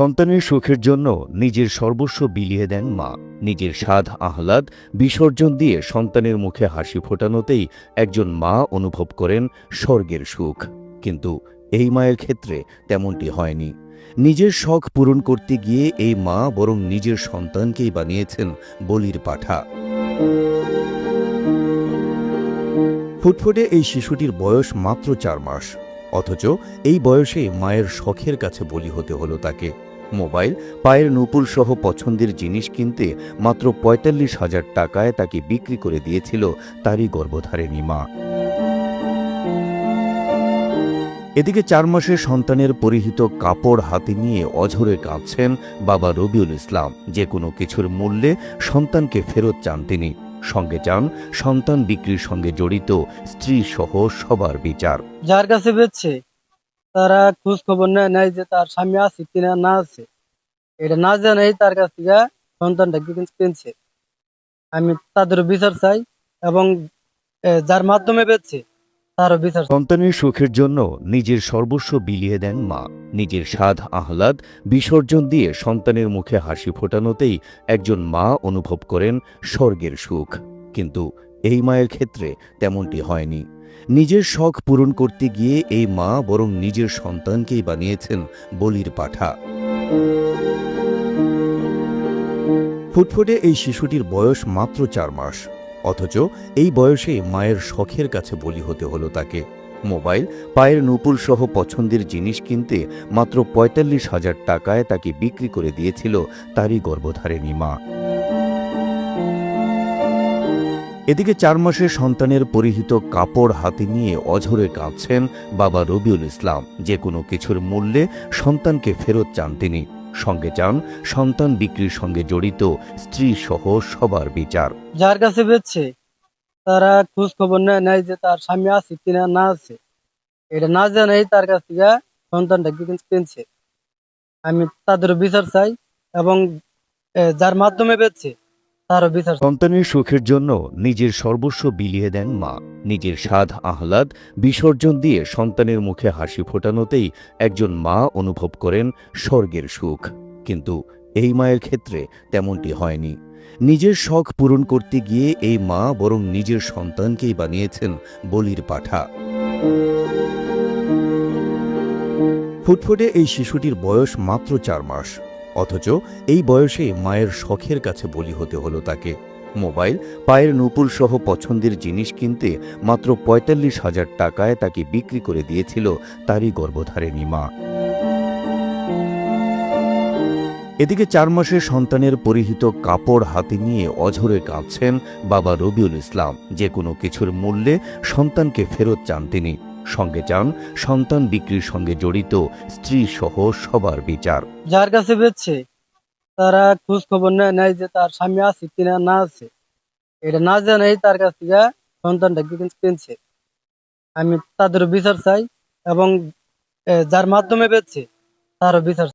সন্তানের সুখের জন্য নিজের সর্বস্ব বিলিয়ে দেন মা। নিজের স্বাদ আহ্লাদ বিসর্জন দিয়ে সন্তানের মুখে হাসি ফোটানোতেই একজন মা অনুভব করেন স্বর্গের সুখ। কিন্তু এই মায়ের ক্ষেত্রে তেমনটি হয়নি। নিজের শখ পূরণ করতে গিয়ে এই মা বরং নিজের সন্তানকেই বানিয়েছেন বলির পাঠা। ফুটফুটে এই শিশুটির বয়স মাত্র চার মাস। অথচ এই বয়সে মায়ের শখের কাছে বলি হতে হলো তাকে। মোবাইল পায়ের নুপুর সহ পছন্দের জিনিস কিনতে মাত্র পঁয়তাল্লিশ হাজার টাকায় তাকে বিক্রি করে দিয়েছিল তারই গর্ভধারিণী মা। এদিকে চার মাসে সন্তানের পরিহিত কাপড় হাতে নিয়ে অঝরে কাঁদছেন বাবা রবিউল ইসলাম। যে কোনো কিছুর মূল্যে সন্তানকে ফেরত চান তিনি। সঙ্গে চান সন্তান বিক্রির সঙ্গে জড়িত স্ত্রী সহ সবার বিচার। যার কাছে বেচছে তারা খোঁজ খবর নেয় নাই যে তার স্বামী আছে কিনা না আছে। এটা না জানাই তার কাছ থেকে সন্তানটা কিনছে। আমি তাদের বিচার চাই এবং যার মাধ্যমে বিচার সন্তানের সুখের জন্য নিজের সর্বস্ব বিলিয়ে দেন মা। নিজের স্বাদ আহ্লাদ বিসর্জন দিয়ে সন্তানের মুখে হাসি ফোটানোতেই একজন মা অনুভব করেন স্বর্গের সুখ। কিন্তু এই মায়ের ক্ষেত্রে তেমনটি হয়নি। নিজের শখ পূরণ করতে গিয়ে এই মা বরং নিজের সন্তানকেই বানিয়েছেন বলির পাঠা। ফুটফুটে এই শিশুটির বয়স মাত্র চার মাস। অথচ এই বয়সে মায়ের শখের কাছে বলি হতে হলো তাকে। মোবাইল, পায়ের নুপুর সহ পছন্দের জিনিস কিনতে মাত্র পঁয়তাল্লিশ হাজার টাকায় তাকে বিক্রি করে দিয়েছিল তারই গর্ভধারিণী মা। এদিকে চার মাসে সন্তানের পরিহিত কাপড় হাতে নিয়ে অঝরে কাঁদছেন বাবা রবিউল ইসলাম। যে কোনো কিছুর মূল্যে সন্তানকে ফেরত চান তিনি। সঙ্গে চান সন্তান বিক্রির সঙ্গে জড়িত স্ত্রী সহ সবার বিচার। যার কাছে বেচছে তারা খোঁজ খবর নেয় নাই যে তার স্বামী আছে কিনা না আছে। এটা না জানাই তার কাছ থেকে সন্তানটা কিনছে। আমি তাদের বিচার চাই এবং যার মাধ্যমে বেচছে। সন্তানের সুখের জন্য নিজের সর্বস্ব বিলিয়ে দেন মা। নিজের স্বাদ আহ্লাদ বিসর্জন দিয়ে সন্তানের মুখে হাসি ফোটানোতেই একজন মা অনুভব করেন স্বর্গের সুখ। কিন্তু এই মায়ের ক্ষেত্রে তেমনটি হয়নি। নিজের শখ পূরণ করতে গিয়ে এই মা বরং নিজের সন্তানকেই বানিয়েছেন বলির পাঠা। ফুটফুটে এই শিশুটির বয়স মাত্র চার মাস। অথচ এই বয়সে মায়ের শখের কাছে বলি হতে হলো তাকে। মোবাইল, পায়ের নুপুর সহ পছন্দের জিনিস কিনতে মাত্র পঁয়তাল্লিশ হাজার টাকায় তাকে বিক্রি করে দিয়েছিল তারই গর্ভধারিণী মা। এদিকে চার মাসে সন্তানের পরিহিত কাপড় হাতে নিয়ে অঝরে কাঁদছেন বাবা রবিউল ইসলাম। যে কোনো কিছুর মূল্যে সন্তানকে ফেরত চান তিনি। সঙ্গে চান সন্তান বিক্রির সঙ্গে জড়িত, স্ত্রী সহ সবার বিচার যার কাছে বেচছে তারা খোঁজ খবর নেয় যে তার স্বামী আছে কিনা না আছে এটা না জানাই তার কাছ থেকে সন্তানটা কিনছে আমি তাদের বিচার চাই এবং যার মাধ্যমে বেচছে তারও বিচার।